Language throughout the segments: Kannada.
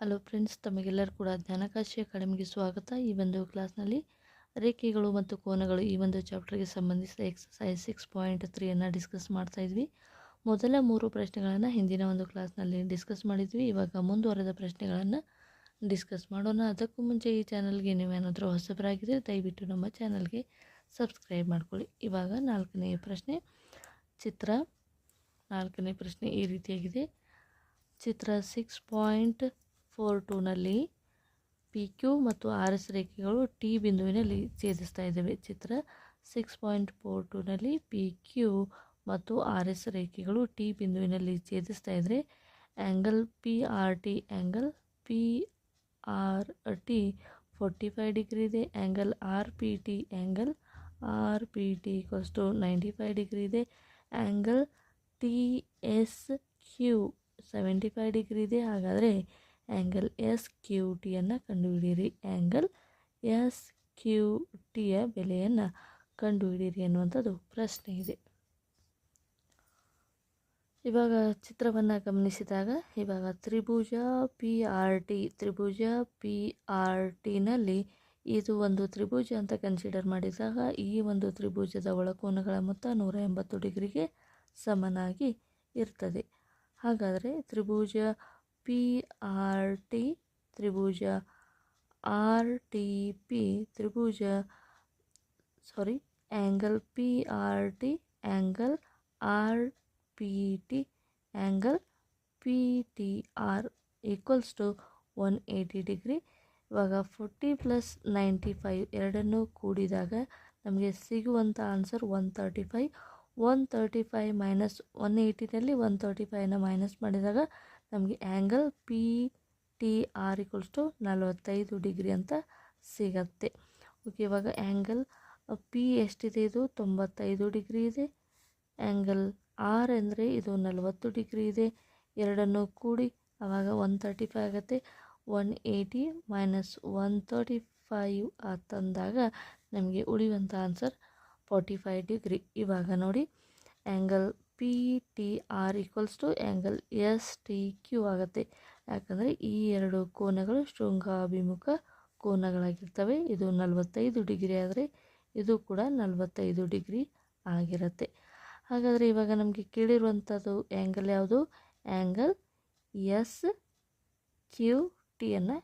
ಹಲೋ ಫ್ರೆಂಡ್ಸ್ ತಮಗೆಲ್ಲರೂ ಕೂಡ ಜ್ಞಾನಕಾಶಿ ಅಕಾಡೆಮಿಗೆ ಸ್ವಾಗತ. ಈ ಒಂದು ಕ್ಲಾಸ್ನಲ್ಲಿ ರೇಖೆಗಳು ಮತ್ತು ಕೋನಗಳು ಈ ಒಂದು ಚಾಪ್ಟರ್ಗೆ ಸಂಬಂಧಿಸಿದ ಎಕ್ಸಸೈಸ್ ಸಿಕ್ಸ್ ಪಾಯಿಂಟ್ ತ್ರೀಯನ್ನು ಡಿಸ್ಕಸ್ ಮಾಡ್ತಾ ಇದ್ವಿ. ಮೊದಲ ಮೂರು ಪ್ರಶ್ನೆಗಳನ್ನು ಹಿಂದಿನ ಒಂದು ಕ್ಲಾಸ್ನಲ್ಲಿ ಡಿಸ್ಕಸ್ ಮಾಡಿದ್ವಿ. ಇವಾಗ ಮುಂದುವರೆದ ಪ್ರಶ್ನೆಗಳನ್ನು ಡಿಸ್ಕಸ್ ಮಾಡೋಣ. ಅದಕ್ಕೂ ಮುಂಚೆ ಈ ಚಾನಲ್ಗೆ ನೀವೇನಾದರೂ ಹೊಸಬರಾಗಿದ್ದರೆ ದಯವಿಟ್ಟು ನಮ್ಮ ಚಾನಲ್ಗೆ ಸಬ್ಸ್ಕ್ರೈಬ್ ಮಾಡ್ಕೊಳ್ಳಿ. ಇವಾಗ ನಾಲ್ಕನೇ ಪ್ರಶ್ನೆ, ಚಿತ್ರ ನಾಲ್ಕನೇ ಪ್ರಶ್ನೆ ಈ ರೀತಿಯಾಗಿದೆ. ಚಿತ್ರ ಸಿಕ್ಸ್ ಪಾಯಿಂಟ್ ಫೋರ್ ಟೂನಲ್ಲಿ ಪಿ ಕ್ಯೂ ಮತ್ತು ಆರ್ ಎಸ್ ರೇಖೆಗಳು ಟಿ ಬಿಂದುವಿನಲ್ಲಿ ಛೇದಿಸ್ತಾ ಇದ್ದಾವೆ. ಚಿತ್ರ ಸಿಕ್ಸ್ ಪಾಯಿಂಟ್ ಫೋರ್ ಟೂನಲ್ಲಿ ಪಿ ಕ್ಯೂ ಮತ್ತು ಆರ್ ಎಸ್ ರೇಖೆಗಳು ಟಿ ಬಿಂದುವಿನಲ್ಲಿ ಛೇದಿಸ್ತಾ ಇದ್ದರೆ angle P R T angle P R T forty five degree ಇದೆ angle R P T angle R P T to ninety five degree ಇದೆ angle T S Q seventy five degree ಇದೆ. ಹಾಗಾದರೆ ಆ್ಯಂಗಲ್ ಎಸ್ ಕ್ಯೂ ಟಿಯನ್ನು ಕಂಡುಹಿಡಿಯಿರಿ. ಆ್ಯಂಗಲ್ ಎಸ್ ಕ್ಯೂ ಟಿಯ ಬೆಲೆಯನ್ನು ಕಂಡುಹಿಡಿಯಿರಿ ಅನ್ನುವಂಥದ್ದು ಪ್ರಶ್ನೆ ಇದೆ. ಇವಾಗ ಚಿತ್ರವನ್ನು ಗಮನಿಸಿದಾಗ ಇವಾಗ ತ್ರಿಭುಜ ಪಿ ಆರ್ ಟಿ ತ್ರಿಭುಜ ಪಿ ಆರ್ ಟಿನಲ್ಲಿ ಇದು ಒಂದು ತ್ರಿಭುಜ ಅಂತ ಕನ್ಸಿಡರ್ ಮಾಡಿದಾಗ ಈ ಒಂದು ತ್ರಿಭುಜದ ಒಳಕೋನಗಳ ಮೊತ್ತ ನೂರ ಎಂಬತ್ತು ಡಿಗ್ರಿಗೆ ಸಮನಾಗಿ ಇರ್ತದೆ. ಹಾಗಾದರೆ ತ್ರಿಭುಜ ಪಿ ಆರ್ ಟಿ ತ್ರಿಭುಜ R T P Tribhuja sorry angle P R T angle R P T angle P T R equals to one eighty degree ಇವಾಗ ಫೋರ್ಟಿ ಪ್ಲಸ್ ನೈಂಟಿ ಫೈವ್ ಎರಡನ್ನೂ ಕೂಡಿದಾಗ ನಮಗೆ ಸಿಗುವಂಥ answer one thirty five one thirty five minus one ಏಯ್ಟಿನಲ್ಲಿ one thirty ಫೈವ್ನ ಮೈನಸ್ ಮಾಡಿದಾಗ ನಮಗೆ angle P T R equals to ನಲವತ್ತೈದು ಡಿಗ್ರಿ ಅಂತ ಸಿಗತ್ತೆ. ಓಕೆ ಇವಾಗ ಆ್ಯಂಗಲ್ ಪಿ ಎಷ್ಟಿದೆ ಇದು? ತೊಂಬತ್ತೈದು ಡಿಗ್ರಿ ಇದೆ. ಆ್ಯಂಗಲ್ ಆರ್ ಅಂದರೆ ಇದು ನಲವತ್ತು ಡಿಗ್ರಿ ಇದೆ. ಎರಡನ್ನು ಕೂಡಿ ಆವಾಗ ಒನ್ ತರ್ಟಿ ಫೈವ್ ಆಗುತ್ತೆ. One eighty minus one thirty five ತಂದಾಗ ನಮಗೆ ಉಳಿಯುವಂಥ ಆನ್ಸರ್ ಫಾರ್ಟಿ ಫೈವ್ ಡಿಗ್ರಿ. ಇವಾಗ ನೋಡಿ angle P T R equals to angle S T Q ಆಗುತ್ತೆ. ಯಾಕಂದರೆ ಈ ಎರಡು ಕೋನಗಳು ಶೃಂಗಾಭಿಮುಖ ಕೋನಗಳಾಗಿರ್ತವೆ. ಇದು ನಲವತ್ತೈದು ಡಿಗ್ರಿ ಆದರೆ ಇದು ಕೂಡ ನಲವತ್ತೈದು ಡಿಗ್ರಿ ಆಗಿರುತ್ತೆ. ಹಾಗಾದರೆ ಇವಾಗ ನಮಗೆ ಕೇಳಿರುವಂಥದ್ದು ಆ್ಯಂಗಲ್ ಯಾವುದು? ಆ್ಯಂಗಲ್ ಎಸ್ ಕ್ಯೂ ಟಿಯನ್ನು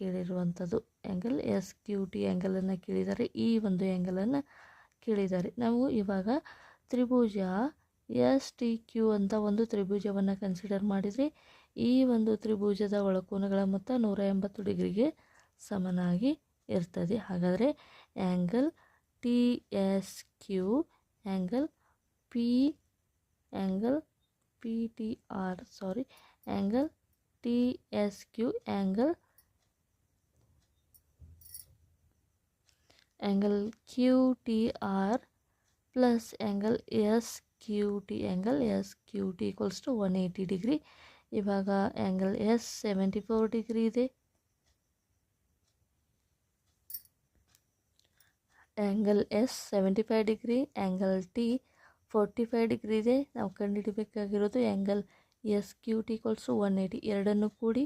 ಕೇಳಿರುವಂಥದ್ದು ಆ್ಯಂಗಲ್ ಎಸ್ ಕ್ಯೂ ಟಿ ಆ್ಯಂಗಲನ್ನು ಕೇಳಿದ್ದಾರೆ ಈ ಒಂದು ಆ್ಯಂಗಲನ್ನು ಕೇಳಿದ್ದಾರೆ. ನಾವು ಇವಾಗ ತ್ರಿಭುಜ ಎಸ್ ಟಿ ಕ್ಯೂ ಅಂತ ಒಂದು ತ್ರಿಭುಜವನ್ನು ಕನ್ಸಿಡರ್ ಮಾಡಿದರೆ ಈ ಒಂದು ತ್ರಿಭುಜದ ಒಳಕೋನಗಳ ಮೊತ್ತ ನೂರ ಎಂಬತ್ತು ಡಿಗ್ರಿಗೆ ಸಮನಾಗಿ ಇರ್ತದೆ. ಹಾಗಾದರೆ angle T S Q angle P angle P T R sorry angle T S Q angle angle Q T R plus angle S Q T angle S Q T equals to one eighty degree ಇವಾಗ angle S seventy four degree ಇದೆ. Angle S seventy five degree angle T forty five degree ಇದೆ. ನಾವು ಕಂಡುಹಿಡಬೇಕಾಗಿರೋದು angle S Q T ಕೊಲ್ಸು one eighty ಎರಡನ್ನು ಕೂಡಿ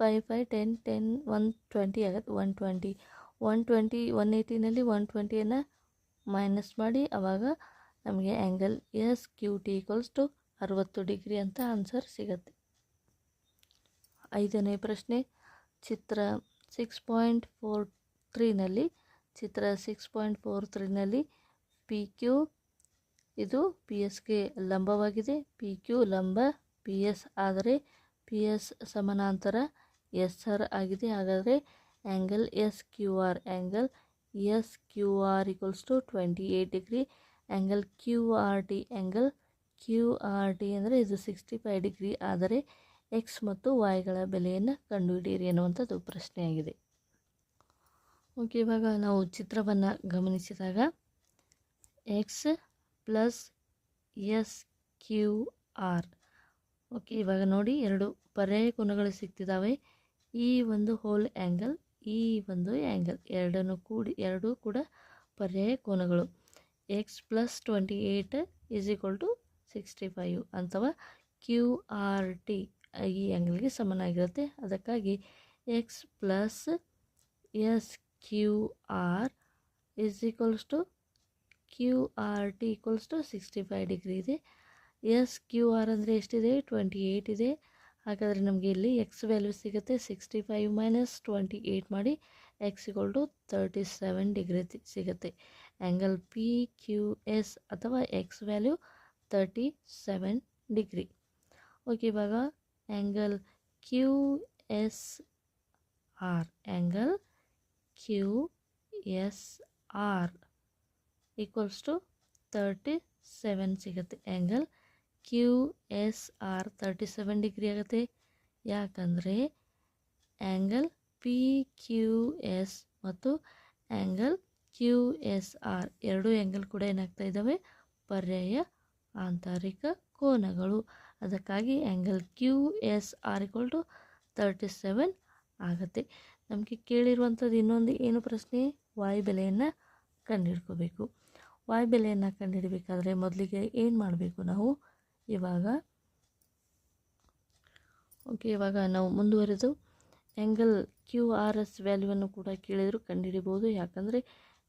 five five ten ten one twenty ಆಗುತ್ತೆ one twenty one twenty one ಏಯ್ಟಿನಲ್ಲಿ one ಟ್ವೆಂಟಿಯನ್ನು ಮೈನಸ್ ಮಾಡಿ ಆವಾಗ ನಮಗೆ angle S Q T equals to ಅರವತ್ತು ಡಿಗ್ರಿ ಅಂತ ಆನ್ಸರ್ ಸಿಗತ್ತೆ. ಐದನೇ ಪ್ರಶ್ನೆ, ಚಿತ್ರ ಸಿಕ್ಸ್ ಪಾಯಿಂಟ್ ಫೋರ್ ತ್ರೀನಲ್ಲಿ ಚಿತ್ರ ಸಿಕ್ಸ್ ಪಾಯಿಂಟ್ ಫೋರ್ ತ್ರೀನಲ್ಲಿ ಪಿ ಕ್ಯೂ ಇದು ಪಿ ಎಸ್ಗೆ ಲಂಬವಾಗಿದೆ. ಪಿ ಕ್ಯೂ ಲಂಬ ಪಿ ಎಸ್ ಆದರೆ ಪಿ ಎಸ್ ಸಮಾನಾಂತರ ಎಸ್ ಆರ್ ಆಗಿದೆ. ಹಾಗಾದರೆ angle S Q R angle S Q R equals to twenty eight degree angle Q R T angle Q R T ಅಂದರೆ ಇದು ಸಿಕ್ಸ್ಟಿ ಫೈವ್ ಡಿಗ್ರಿ ಆದರೆ ಎಕ್ಸ್ ಮತ್ತು ವಾಯ್ಗಳ ಬೆಲೆಯನ್ನು ಕಂಡುಹಿಡಿಯಿರಿ ಅನ್ನುವಂಥದ್ದು ಪ್ರಶ್ನೆಯಾಗಿದೆ. ಓಕೆ, ಇವಾಗ ನಾವು ಚಿತ್ರವನ್ನು ಗಮನಿಸಿದಾಗ X plus S Q R okay, ಇವಾಗ ನೋಡಿ, ಎರಡು ಪರ್ಯಾಯ ಕೋನಗಳು ಸಿಗ್ತಿದ್ದಾವೆ ಈ ಒಂದು ಹೋಲ್ ಆ್ಯಂಗಲ್ ಈ ಒಂದು ಆ್ಯಂಗಲ್ ಎರಡನ್ನು ಕೂಡಿ, ಎರಡೂ ಕೂಡ ಪರ್ಯಾಯ ಕೋನಗಳು. X plus twenty eight is equal to sixty five ಅಥವಾ ಕ್ಯೂ ಆರ್ ಟಿ ಈ ಆ್ಯಂಗಲ್ಗೆ ಸಮನಾಗಿರುತ್ತೆ. ಅದಕ್ಕಾಗಿ X plus S Q R is equals to Q R T equals to sixty five degree ಇದೆ. ಎಸ್ ಕ್ಯೂ ಆರ್ ಅಂದರೆ ಎಷ್ಟಿದೆ? ಟ್ವೆಂಟಿ ಏಯ್ಟ್ ಇದೆ. ಹಾಗಾದರೆ ನಮಗೆ ಇಲ್ಲಿ ಎಕ್ಸ್ ವ್ಯಾಲ್ಯೂ ಸಿಗುತ್ತೆ sixty five minus twenty eight ಮಾಡಿ X equal to thirty seven degree ಸಿಗುತ್ತೆ. ಆ್ಯಂಗಲ್ ಪಿ ಕ್ಯೂ ಎಸ್ ಅಥವಾ X value thirty seven degree okay ಇವಾಗ angle Q S R angle Q S R equals to thirty seven ಸಿಗುತ್ತೆ. Angle Q S R thirty seven degree ಆಗುತ್ತೆ. ಯಾಕಂದರೆ ಆ್ಯಂಗಲ್ ಪಿ ಕ್ಯೂ ಎಸ್ ಮತ್ತು ಆ್ಯಂಗಲ್ ಕ್ಯೂ ಎಸ್ ಆರ್ ಎರಡು ಆ್ಯಂಗಲ್ ಕೂಡ ಏನಾಗ್ತಾ ಇದ್ದಾವೆ? ಪರ್ಯಾಯ ಆಂತರಿಕ ಕೋನಗಳು. ಅದಕ್ಕಾಗಿ angle Q S R equal to thirty seven ಆಗುತ್ತೆ. ನಮಗೆ ಕೇಳಿರುವಂಥದ್ದು ಇನ್ನೊಂದು ಏನು ಪ್ರಶ್ನೆ? ವಾಯು ಬೆಲೆಯನ್ನು ಕಂಡುಹಿಡ್ಕೋಬೇಕು. ವಾಯು ಬೆಲೆಯನ್ನು ಕಂಡುಹಿಡಬೇಕಾದ್ರೆ ಮೊದಲಿಗೆ ಏನು ಮಾಡಬೇಕು ನಾವು? ಇವಾಗ, ಓಕೆ, ಇವಾಗ ನಾವು ಮುಂದುವರೆದು. ಆ್ಯಂಗಲ್ ಕ್ಯೂ ಆರ್ ಎಸ್ ವ್ಯಾಲ್ಯೂವನ್ನು ಕೂಡ ಕೇಳಿದರೂ ಕಂಡುಹಿಡಿಬೋದು. ಯಾಕಂದರೆ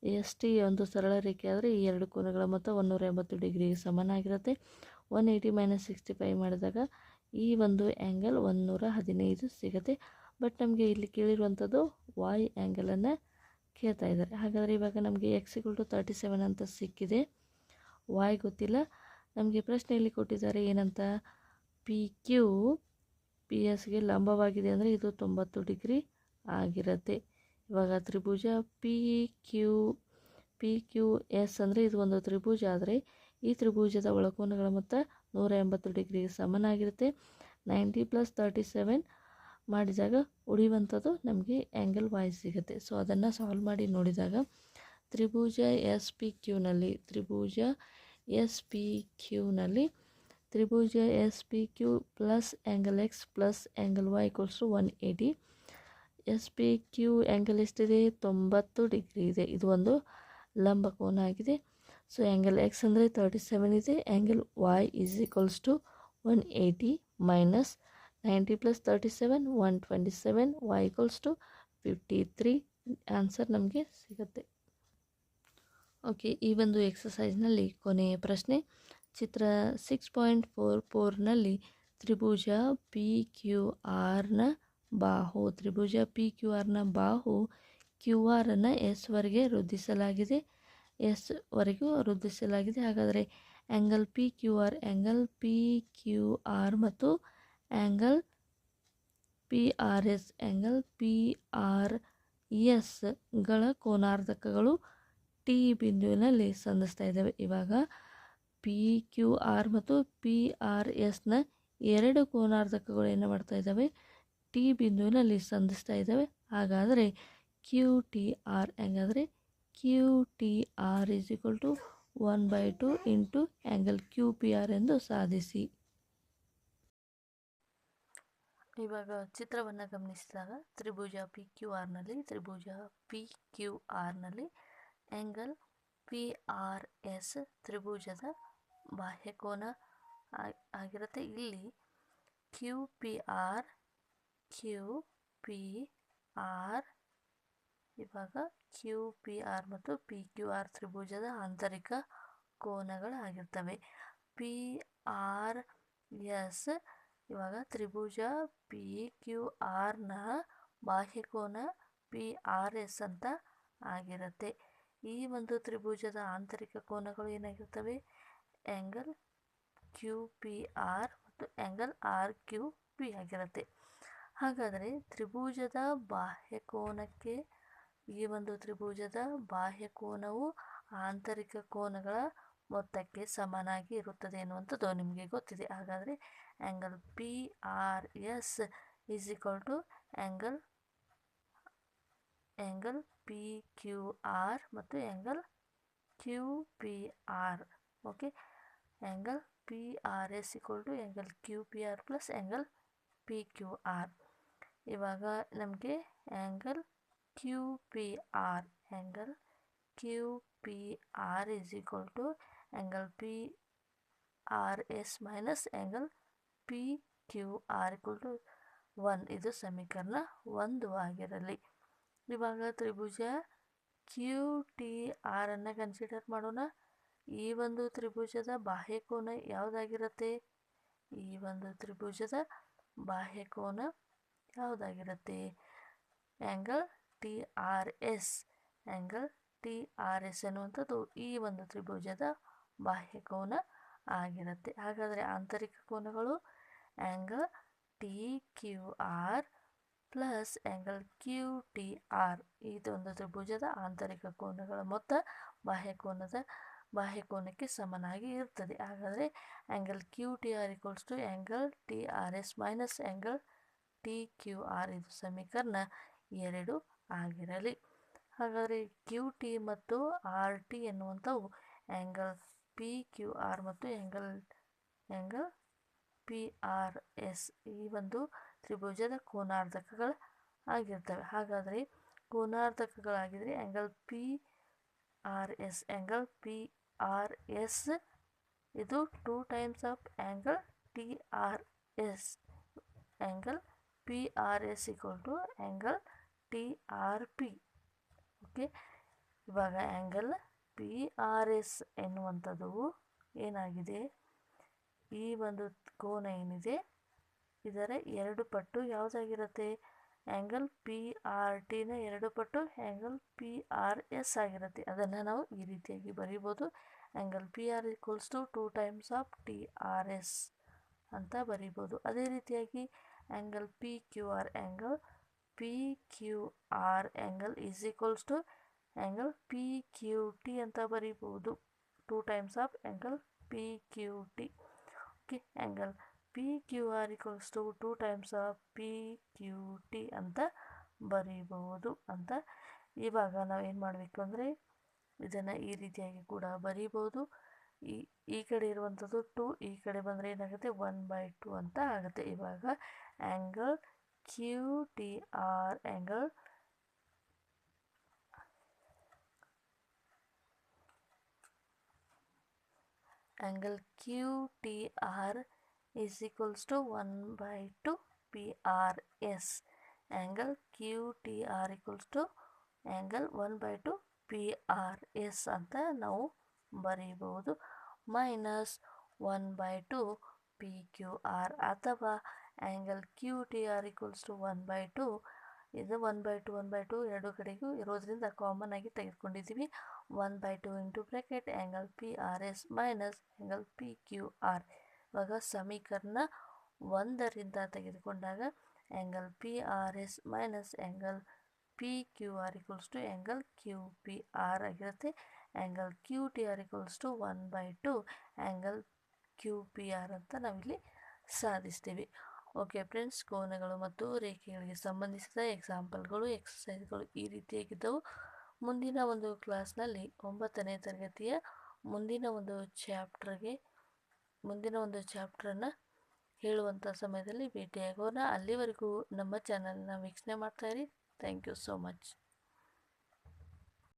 ಎಸ್ ಟಿ ಒಂದು ಸರಳ ರೇಖೆ ಆದರೆ ಈ ಎರಡು ಕೋನಗಳ ಮೊತ್ತ ಒಂದೂರ ಎಂಬತ್ತು ಡಿಗ್ರಿಗೆ ಸಮನಾಗಿರುತ್ತೆ. One eighty minus sixty five ಮಾಡಿದಾಗ ಈ ಒಂದು ಆ್ಯಂಗಲ್ ಒಂದುನೂರ ಹದಿನೈದು ಸಿಗುತ್ತೆ. ಬಟ್ ನಮಗೆ ಇಲ್ಲಿ ಕೇಳಿರುವಂಥದ್ದು ವಾಯ್ ಆ್ಯಂಗಲನ್ನು ಕೇಳ್ತಾ ಇದ್ದಾರೆ. ಹಾಗಾದರೆ ಇವಾಗ ನಮಗೆ X equal to thirty seven ಅಂತ ಸಿಕ್ಕಿದೆ. ವಾಯ್ ಗೊತ್ತಿಲ್ಲ. ನಮಗೆ ಪ್ರಶ್ನೆಯಲ್ಲಿ ಕೊಟ್ಟಿದ್ದಾರೆ ಏನಂತ? ಪಿ ಕ್ಯೂ ಪಿ ಎಸ್ಗೆ ಲಂಬವಾಗಿದೆ ಅಂದರೆ ಇದು ತೊಂಬತ್ತು ಡಿಗ್ರಿ ಆಗಿರುತ್ತೆ. ಇವಾಗ ತ್ರಿಭುಜ P Q P Q S ಅಂದರೆ ಇದು ಒಂದು ತ್ರಿಭುಜ ಆದರೆ ಈ ತ್ರಿಭುಜದ ಒಳಕೋನಗಳ ಮೊತ್ತ ನೂರ ಎಂಬತ್ತು ಡಿಗ್ರಿಗೆ ಸಮನಾಗಿರುತ್ತೆ. ನೈಂಟಿ ಪ್ಲಸ್ ತರ್ಟಿ ಸೆವೆನ್ ಮಾಡಿದಾಗ ಉಳಿಯುವಂಥದ್ದು ನಮಗೆ ಆ್ಯಂಗಲ್ ವಾಯ್ ಸಿಗುತ್ತೆ. ಸೊ ಅದನ್ನು ಸಾಲ್ವ್ ಮಾಡಿ ನೋಡಿದಾಗ ತ್ರಿಭುಜ ಎಸ್ ಪಿ ಕ್ಯೂನಲ್ಲಿ ತ್ರಿಭುಜ ಎಸ್ ಪಿ ಕ್ಯೂನಲ್ಲಿ ತ್ರಿಭುಜ S P Q plus angle X plus angle Y equals to one eighty S P Q angle ಎಷ್ಟಿದೆ? ತೊಂಬತ್ತು ಡಿಗ್ರಿ ಇದೆ. ಇದು ಒಂದು ಲಂಬ ಕೋನ ಆಗಿದೆ. ಸೊ ಆ್ಯಂಗಲ್ ಎಕ್ಸ್ ಅಂದರೆ ತರ್ಟಿ ಸೆವೆನ್ ಇದೆ. Angle Y is equals to one eighty minus ninety plus thirty seven one twenty seven Y equals to fifty three answer ನಮಗೆ ಸಿಗುತ್ತೆ. ಓಕೆ ಈ ಒಂದು ಎಕ್ಸಸೈಸ್ನಲ್ಲಿ ಕೊನೆಯ ಪ್ರಶ್ನೆ. ಚಿತ್ರ ಸಿಕ್ಸ್ ಪಾಯಿಂಟ್ ಫೋರ್ ಫೋರ್ನಲ್ಲಿ ತ್ರಿಭುಜ ಪಿ ಕ್ಯೂ ಆರ್ನ ಬಾಹು ತ್ರಿಭುಜ ಪಿ ಕ್ಯೂ ಆರ್ನ ಬಾಹು ಕ್ಯೂ ಆರನ್ನು ಎಸ್ವರೆಗೆ ವೃದ್ಧಿಸಲಾಗಿದೆ. ಎಸ್ ವರೆಗೂ ವೃದ್ಧಿಸಲಾಗಿದೆ. ಹಾಗಾದರೆ angle P Q R angle P Q R ಮತ್ತು angle P R S angle P R ಎಸ್ಗಳ ಕೋನಾರ್ಧಕಗಳು ಟಿ ಬಿಂದುವಿನಲ್ಲಿ ಸಂಧಿಸ್ತಾ ಇದ್ದಾವೆ. ಇವಾಗ ಪಿ ಕ್ಯೂ ಆರ್ ಮತ್ತು ಪಿ ಆರ್ ಎಸ್ನ ಎರಡು ಕೋನಾರ್ಧಕಗಳು ಏನು ಮಾಡ್ತಾ ಇದ್ದಾವೆ? ಟಿ ಬಿಂದುವಿನಲ್ಲಿ ಸಂಧಿಸ್ತಾ ಇದ್ದಾವೆ. ಹಾಗಾದರೆ Q T R ಹೆಂಗಾದರೆ Q T R is equal to one by two into angle Q P R ಎಂದು ಸಾಧಿಸಿ. ಇವಾಗ ಚಿತ್ರವನ್ನು ಗಮನಿಸಿದಾಗ ತ್ರಿಭುಜ ಪಿ ಕ್ಯೂ ಆರ್ನಲ್ಲಿ ತ್ರಿಭುಜ ಪಿ ಕ್ಯೂ ಆರ್ನಲ್ಲಿ ಆ್ಯಂಗಲ್ ಪಿ ಆರ್ ಎಸ್ ತ್ರಿಭುಜದ ಬಾಹ್ಯಕೋನ ಆಗಿರುತ್ತೆ. ಇಲ್ಲಿ Q P R Q P R ಇವಾಗ ಕ್ಯೂ ಪಿ ಆರ್ ಮತ್ತು ಪಿ ಕ್ಯೂ ಆರ್ ತ್ರಿಭುಜದ ಆಂತರಿಕ ಕೋನಗಳಾಗಿರ್ತವೆ ಪಿ ಆರ್ ಎಸ್ ಇವಾಗ ತ್ರಿಭುಜ ಪಿ ಕ್ಯೂ ಆರ್ನ ಬಾಹ್ಯಕೋನ ಪಿ ಆರ್ ಎಸ್ ಅಂತ ಆಗಿರುತ್ತೆ. ಈ ಒಂದು ತ್ರಿಭುಜದ ಆಂತರಿಕ ಕೋನಗಳು ಏನಾಗಿರ್ತವೆ? ಆ್ಯಂಗಲ್ ಕ್ಯೂ ಪಿ ಆರ್ ಮತ್ತು ಆ್ಯಂಗಲ್ ಆರ್ ಕ್ಯೂ ಪಿ ಆಗಿರುತ್ತೆ. ಹಾಗಾದರೆ ತ್ರಿಭುಜದ ಬಾಹ್ಯಕೋನಕ್ಕೆ ಈ ಒಂದು ತ್ರಿಭುಜದ ಬಾಹ್ಯಕೋನವು ಆಂತರಿಕ ಕೋನಗಳ ಮೊತ್ತಕ್ಕೆ ಸಮನಾಗಿ ಇರುತ್ತದೆ ಎನ್ನುವಂಥದ್ದು ನಿಮಗೆ ಗೊತ್ತಿದೆ. ಹಾಗಾದರೆ angle P R S is equal to angle angle P Q R ಮತ್ತು angle Q P R okay angle P R S equal to angle Q P R plus angle P Q R ಇವಾಗ ನಮಗೆ angle Q P R angle Q P R is equal to angle P R S minus angle P Q R equal to one ಇದು ಸಮೀಕರಣ ಒಂದು ಆಗಿರಲಿ. ಇವಾಗ ತ್ರಿಭುಜ ಕ್ಯೂ ಟಿ ಆರನ್ನು ಕನ್ಸಿಡರ್ ಮಾಡೋಣ. ಈ ಒಂದು ತ್ರಿಭುಜದ ಬಾಹ್ಯಕೋನ ಯಾವುದಾಗಿರುತ್ತೆ? ಈ ಒಂದು ತ್ರಿಭುಜದ ಬಾಹ್ಯಕೋನ ಯಾವುದಾಗಿರುತ್ತೆ angle T R S angle T R S ಎನ್ನುವಂಥದ್ದು ಈ ಒಂದು ತ್ರಿಭುಜದ ಬಾಹ್ಯಕೋನ ಆಗಿರುತ್ತೆ. ಹಾಗಾದರೆ ಆಂತರಿಕ ಕೋನಗಳು angle T Q R plus angle Q T R ಇದೊಂದು ತ್ರಿಭುಜದ ಆಂತರಿಕ ಕೋನಗಳ ಮೊತ್ತ ಬಾಹ್ಯಕೋನದ ಬಾಹ್ಯಕೋನಕ್ಕೆ ಸಮನಾಗಿ ಇರ್ತದೆ. ಹಾಗಾದರೆ angle Q T R equals to angle T R S minus angle T Q R ಇದು ಸಮೀಕರಣ ಎರಡು ಆಗಿರಲಿ. ಹಾಗಾದರೆ ಕ್ಯೂ ಟಿ ಮತ್ತು ಆರ್ ಟಿ ಎನ್ನುವಂಥವು ಆ್ಯಂಗಲ್ ಪಿ ಕ್ಯೂ ಆರ್ ಮತ್ತು angle angle P R S ಈ ಒಂದು ತ್ರಿಭುಜದ ಕೋನಾರ್ಧಕಗಳು ಆಗಿರ್ತವೆ. ಹಾಗಾದರೆ ಕೋನಾರ್ಧಕಗಳಾಗಿದ್ದರೆ angle P R S angle P R S ಇದು two times of angle T R S angle P R S equal angle T R P okay ಇವಾಗ ಆ್ಯಂಗಲ್ ಪಿ ಆರ್ ಎಸ್ ಎನ್ನುವಂಥದ್ದು ಏನಾಗಿದೆ? ಈ ಒಂದು ಕೋನ ಏನಿದೆ? ಇದರ ಎರಡು ಪಟ್ಟು ಯಾವುದಾಗಿರುತ್ತೆ? ಆ್ಯಂಗಲ್ ಪಿ ಆರ್ ಟಿನ ಎರಡು ಪಟ್ಟು ಆ್ಯಂಗಲ್ ಪಿ ಆರ್ ಎಸ್ ಆಗಿರುತ್ತೆ. ಅದನ್ನು ನಾವು ಈ ರೀತಿಯಾಗಿ ಬರೀಬೋದು. Angle P R equals to two times of T R S ಅಂತ ಬರೀಬೋದು. ಅದೇ ರೀತಿಯಾಗಿ angle P Q R angle P Q R angle PQT ಅಂತ ಬರೀಬಹುದು. Two times of angle P Q T okay angle P Q R equals to two times of P Q T ಅಂತ ಬರೀಬಹುದು ಅಂತ. ಇವಾಗ ನಾವೇನು ಮಾಡಬೇಕು ಅಂದರೆ ಇದನ್ನು ಈ ರೀತಿಯಾಗಿ ಕೂಡ ಬರೀಬೋದು ಈ ಈ ಕಡೆ ಇರುವಂಥದ್ದು ಟು ಈ ಕಡೆ ಬಂದರೆ ಏನಾಗುತ್ತೆ? ಒನ್ ಬೈ ಟು ಅಂತ ಆಗುತ್ತೆ. ಇವಾಗ angle Q T R angle angle Q T R is equals to 1 by 2 PR S. Angle QTR equals to angle 1 by 2 PR S ಅಂತ ನಾವು ಬರೀಬಹುದು. Minus one by two P Q R ಅಥವಾ angle Q T R equals to one by two ಇದು one by two one by two ಎರಡು ಕಡೆಗೂ ಇರೋದ್ರಿಂದ ಕಾಮನ್ ಆಗಿ ತೆಗೆದುಕೊಂಡಿದ್ದೀವಿ. One by two into bracket angle P R S minus angle P Q R ಇವಾಗ ಸಮೀಕರಣ ಒಂದರಿಂದ ತೆಗೆದುಕೊಂಡಾಗ angle P R S minus angle P Q R equals to angle Q P R ಆಗಿರುತ್ತೆ. Angle Q T R equals to one by two angle Q P R ಅಂತ ನಾವಿಲ್ಲಿ ಸಾಧಿಸ್ತೀವಿ. ಓಕೆ ಫ್ರೆಂಡ್ಸ್ ಕೋನಗಳು ಮತ್ತು ರೇಖೆಗಳಿಗೆ ಸಂಬಂಧಿಸಿದ ಎಕ್ಸಾಂಪಲ್ಗಳು ಎಕ್ಸಸೈಸ್ಗಳು ಈ ರೀತಿಯಾಗಿದ್ದವು. ಮುಂದಿನ ಒಂದು ಕ್ಲಾಸ್ನಲ್ಲಿ ಒಂಬತ್ತನೇ ತರಗತಿಯ ಮುಂದಿನ ಒಂದು ಚಾಪ್ಟರ್ಗೆ ಮುಂದಿನ ಒಂದು ಚಾಪ್ಟ್ರನ್ನು ಹೇಳುವಂಥ ಸಮಯದಲ್ಲಿ ಭೇಟಿಯಾಗೋಣ. ಅಲ್ಲಿವರೆಗೂ ನಮ್ಮ ಚಾನಲ್ನ ವೀಕ್ಷಣೆ ಮಾಡ್ತಾಯಿರಿ ಥ್ಯಾಂಕ್ ಯು ಸೋ ಮಚ್